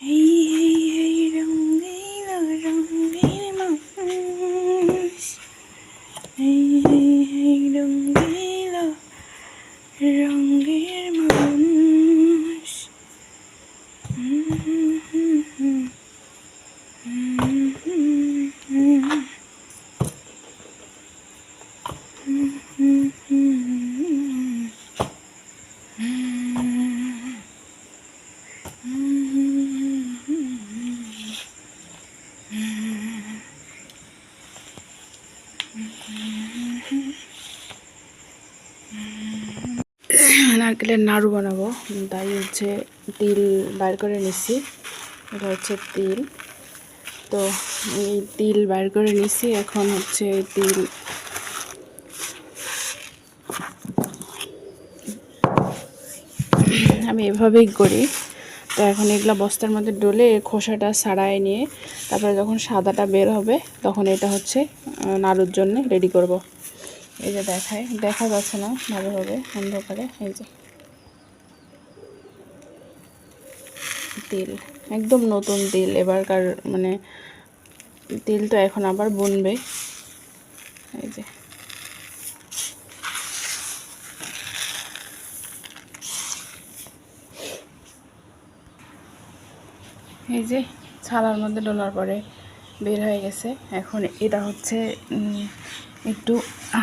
Hey, নারকেলের নাড়ু বানাবো। তাই হচ্ছে তিল বাইর করে নিচ্ছি এটা হচ্ছে তিল। তো এই তিল বাইর করে নিচ্ছি এখন হচ্ছে তিল আমি এভাবেই করি। তো এখন এগুলো বস্তার মধ্যে ডলে খোসাটা ছাড়াই নিয়ে তারপরে যখন সাদাটা বের হবে তখন এটা হচ্ছে নাড়ুর জন্য রেডি করব। এই যে দেখায়, দেখা যাচ্ছে না, ভালোভাবে অন্ধকারে, এই যে। তিল, একদম নতুন তিল। এবারকার মানে তিল তো এখন আবার বনবে। এই যে। এই যে, ছালার মধ্যে ডলার পরে বের হয়ে গেছে। এখন এটা হচ্ছে একটু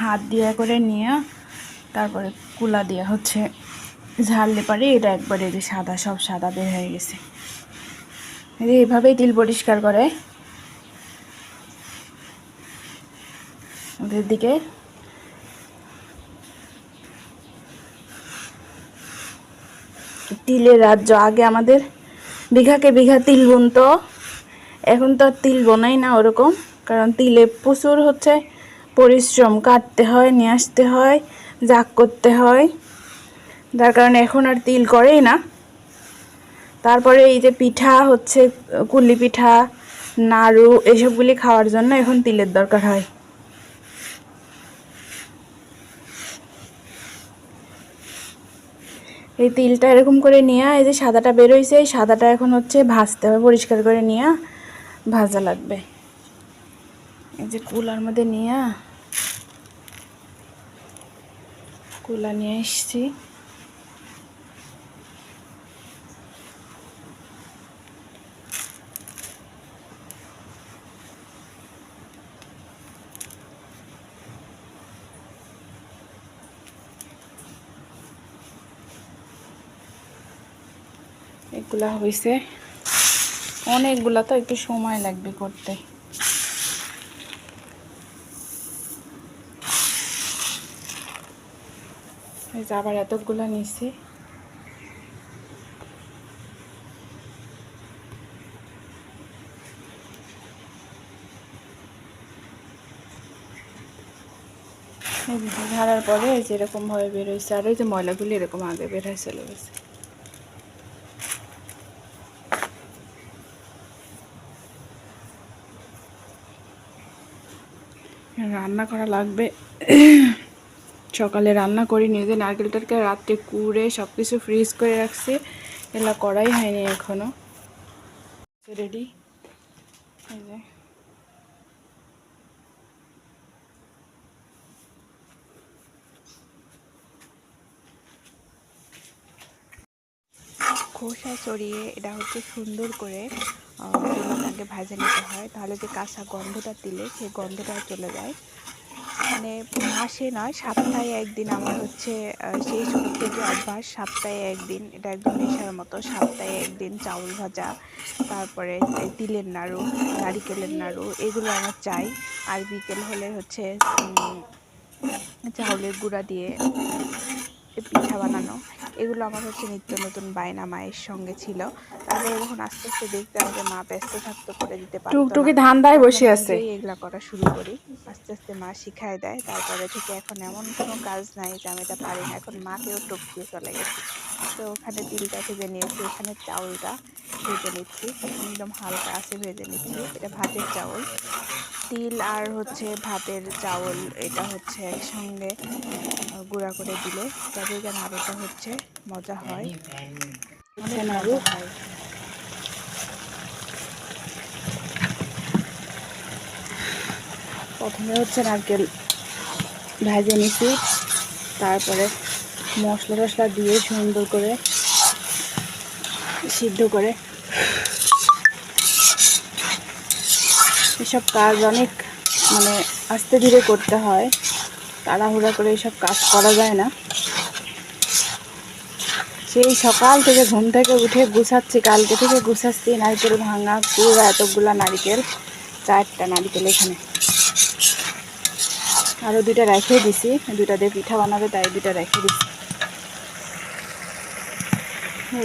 হাত দিয়ে করে নিয়ে, তারপরে কুলা দিয়ে হচ্ছে ঝাড়লে পারে এটা একবারে যে সাদা, সব সাদা বের হয়ে গেছে। এইভাবেই তিল পরিষ্কার করে। ওদের দিকে। তিলের রাজ্য আগে আমাদের বিঘাকে বিঘা তিল বুনতো। এখন তো আর তিল বোনাই না ওরকম, কারণ তিলে প্রচুর হচ্ছে পরিশ্রম। কাটতে হয়, নিয়ে আসতে হয়, জাগ করতে হয়। যার কারণে এখন আর তিল করেই না। তারপরে এই যে পিঠা হচ্ছে কুলি পিঠা, নাড়ু, এসবগুলি খাওয়ার জন্য এখন তিলের দরকার হয়। এই তিলটা এরকম করে নিয়ে, এই যে সাদাটা বেরোইছে, এই সাদাটা এখন হচ্ছে ভাজতে হবে, পরিষ্কার করে নিয়ে ভাজা লাগবে। এই যে কুলার মধ্যে নিয়ে, কুলা নিয়ে এসছি। এগুলা হয়েছে অনেকগুলা তো একটু সময় লাগবে করতে। আবার এতগুলা নিছি। ঝাড়ার পরে এই যে এরকম ভাবে বের হয়েছে আর ওই যে ময়লাগুলি এরকম আগে বের চলে গেছে। রান্না করা লাগবে। সকালে রান্না করি নিজে নারকেলটাকে রাত্রে কুড়ে সব কিছু ফ্রিজ করে রাখছি। এগুলো করাই হয়নি এখনও। রেডি খোসা চড়িয়ে এটা হচ্ছে সুন্দর করে আগে ভাজে নিতে হয়, তাহলে যে কাঁচা গন্ধটা দিলে, সেই গন্ধটা চলে যায়। মানে মাসে নয়, সপ্তাহে একদিন আমার হচ্ছে সেই ছোটো থেকে অভ্যাস, সপ্তাহে একদিন, এটা একদম নেশার মতো, সপ্তাহে একদিন চাউল ভাজা, তারপরে তিলের নাড়ু, নারিকেলের নাড়ু, এগুলো আমার চাই। আর বিকেল হলে হচ্ছে চাউলের গুঁড়া দিয়ে পিঠা বানানো এগুলো আমার হচ্ছে নিত্য নতুন বায়না মায়ের সঙ্গে ছিল। তারপরে যখন আস্তে আস্তে দেখতাম যে মা ব্যস্ত থাকতো করে দিতে পারতো টুকটুকি ধান্দায় বসে আছে। এগুলা করা শুরু করি। আস্তে আস্তে মা শিখায় দেয়। তারপরে থেকে এখন এমন কোনো কাজ নাই যে আমি এটা পারি না। এখন মাকেও টপকিয়ে চলে গেছি। তো ওখানে তিলটা ভেজে নিয়েছি এখানে চাউলটা ভেজে নিচ্ছি। একদম হালকা আছে ভেজে নিচ্ছি। এটা ভাতের চাউল। তিল আর হচ্ছে ভাতের চাউল এটা হচ্ছে একসঙ্গে গুঁড়া করে দিলে। তবে যেন আলুটা হচ্ছে মজা হয়। নাড়ু হয়। প্রথমে হচ্ছে নারকেল ভেজে নিছি তারপরে মশলা টশলা দিয়ে সুন্দর করে সিদ্ধ করে এসব কাজ অনেক মানে আস্তে ধীরে করতে হয়। তাড়াহুড়া করে এইসব কাজ করা যায় না। সেই সকাল থেকে ঘুম থেকে উঠে গুছাচ্ছি, কালকে থেকে গুছাচ্ছি, নারকেল ভাঙা পুরো এতগুলা নারকেল, চারটা নারকেল এখানে। আরও দুইটা রেখে দিছি, দুইটা দিয়ে পিঠা বানাবে, তাই দুইটা রেখে দিছি।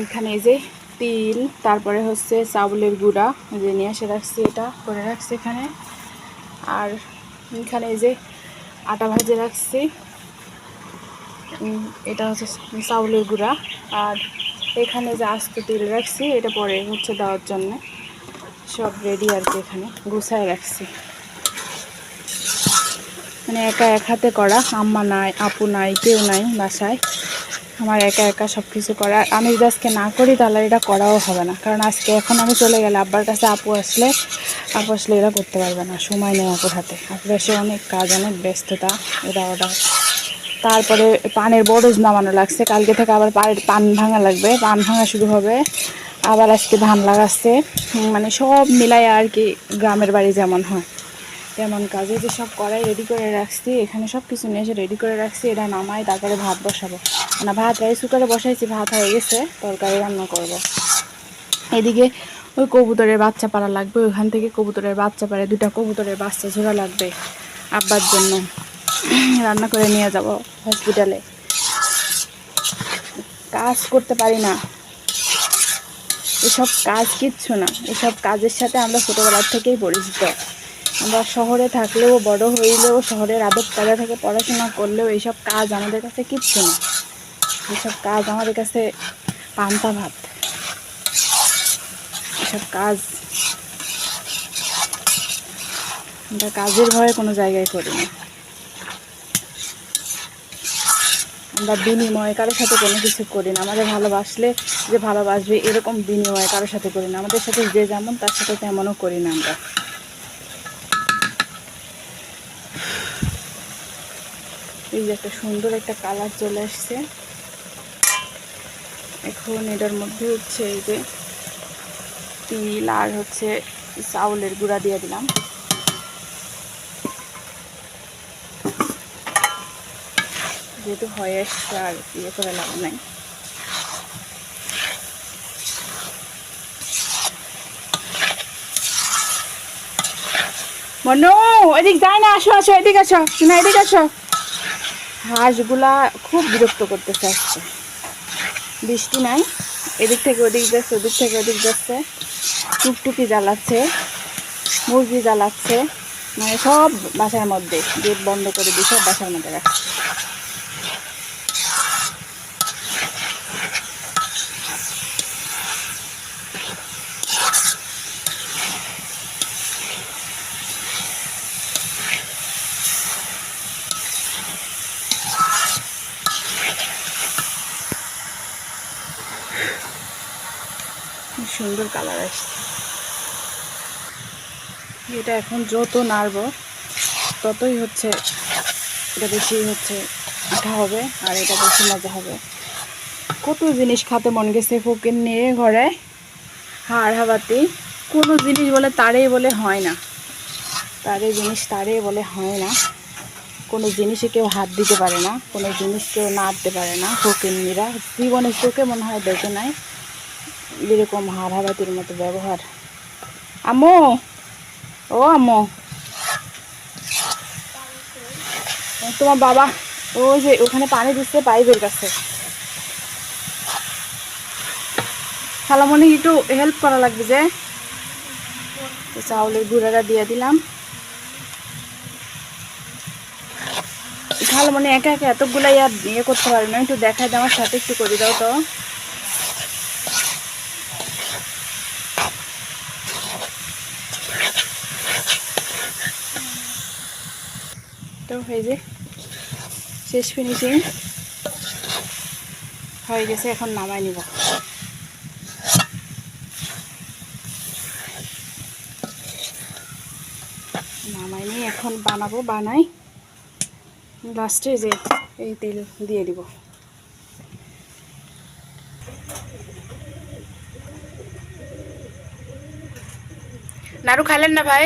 এখানে এই যে তিল, তারপরে হচ্ছে চাউলের গুঁড়া যে নিয়ে এসে রাখছি এটা, করে রাখছি এখানে। আর এখানে এই যে আটা ভাজে রাখছি। এটা হচ্ছে চাউলের গুঁড়া। আর এখানে যে আস্ত তিল রাখছি, এটা পরে হচ্ছে দেওয়ার জন্য। সব রেডি আর কি এখানে, গুছায় রাখছি। মানে একা এক হাতে করা, আম্মা নাই, আপু নাই, কেউ নাই বাসায়। আমার একা একা সব কিছু করা আমি যদি আজকে না করি, তাহলে এটা করাও হবে না। কারণ আজকে এখন আমি চলে গেলে আব্বার কাছে আপু আসলে আপু আসলে এরা করতে পারবে না। সময় নেই আপুর হাতে। আপুর এসে অনেক কাজ, অনেক ব্যস্ততা এটা ওটা। তারপরে পানের বরজ নামানো লাগছে। কালকে থেকে আবার পান ভাঙা লাগবে। পান ভাঙা শুরু হবে। আবার আজকে ধান লাগাচ্ছে। মানে সব মিলাই আর কি গ্রামের বাড়ি যেমন হয়। তেমন কাজে যে সব কড়াই রেডি করে রাখছি, এখানে সব কিছু নিয়ে এসে রেডি করে রাখছি, এটা নামাই তারপরে ভাত বসাবো। না ভাত রাইস কুকারে বসাইছি, ভাত হয়ে গেছে, তরকারি রান্না করব। এদিকে ওই কবুতরের বাচ্চা পাড়া লাগবে, ওইখান থেকে কবুতরের বাচ্চা পাড়ে দুটা কবুতরের বাচ্চা ঝোড়া লাগবে আব্বার জন্য। রান্না করে নিয়ে যাব হসপিটালে কাজ করতে পারি না। এসব কাজ কিচ্ছু না। এসব কাজের সাথে আমরা ছোটোবেলার থেকেই পরিচিত। আমরা শহরে থাকলেও, বড় হইলেও, শহরের আদব কাজা থেকে পড়াশোনা করলেও এইসব কাজ আমাদের কাছে কিচ্ছু না। এসব কাজ আমাদের কাছে পান্তা ভাত। এসব কাজ আমরা কাজের ভয়ে কোনো জায়গায় করি না। আমরা বিনিময়ে কারোর সাথে কোনো কিছু করি না। আমাদের ভালোবাসলে যে ভালোবাসবে, এরকম বিনিময় কারোর সাথে করি না। আমাদের সাথে যে যেমন, তার সাথে তেমনও করি না আমরা। এই যে একটা সুন্দর একটা কালার চলে আসছে। এখন এটার মধ্যে হচ্ছে এই যে তিল আর হচ্ছে চাউলের গুঁড়া দিয়ে দিলাম। যেহেতু হয়ে আসছে আর ইয়ে করে লাভ নাই। মনো এদিক যায় না, আসো আসো, এদিক আসো না এদিক আসো। হাঁসগুলা খুব বিরক্ত করতেছে আজকে। বৃষ্টি নাই, এদিক থেকে ওদিক যাচ্ছে, ওদিক থেকে ওদিক যাচ্ছে। টুকটুকি জ্বালাচ্ছে, মুরগি জ্বালাচ্ছে মানে সব বাসার মধ্যে, গেট বন্ধ করে দিয়ে সব বাসার মধ্যে রাখছে কি সুন্দর কালার আসছে। এটা এখন যত নাড়বো ততই হচ্ছে এটা বেশি হচ্ছে আঠা হবে আর এটা বেশি মজা হবে। কত জিনিস খাতে মন গেছে ফকির নিয়ে ঘরে? হাড় হাবাতি, কোনো জিনিস বলে তারে বলে হয় না। তারে জিনিস তারে বলে হয় না। কোনো জিনিসে কেউ হাত দিতে পারে না, কোনো জিনিস কেউ নাড়তে পারে না ফকিরনিরা জীবনের চোখে মনে হয় দেখে নাই। এরকম হাড় হাবাতির মতো ব্যবহার। আম্মু, ও আম্মু। তোমার বাবা ওই যে ওখানে পানি দিচ্ছে পাইপের কাছে। খালামণি একটু হেল্প করা লাগবে যে। চাউলের গুঁড়াটা দিয়ে দিলাম। খালামণি একা একা এতগুলাই আর ইয়ে করতে পারবে না, একটু দেখায় দাও, আমার সাথে একটু করে দাও তো। তো এই যে শেষ ফিনিশিং হয়ে গেছে, এখন নামাই নিব। নামাই নিয়ে এখন বানাবো, বানাই। লাস্টে যে এই তেল দিয়ে দিব। নাড়ু খাইলেন না ভাই?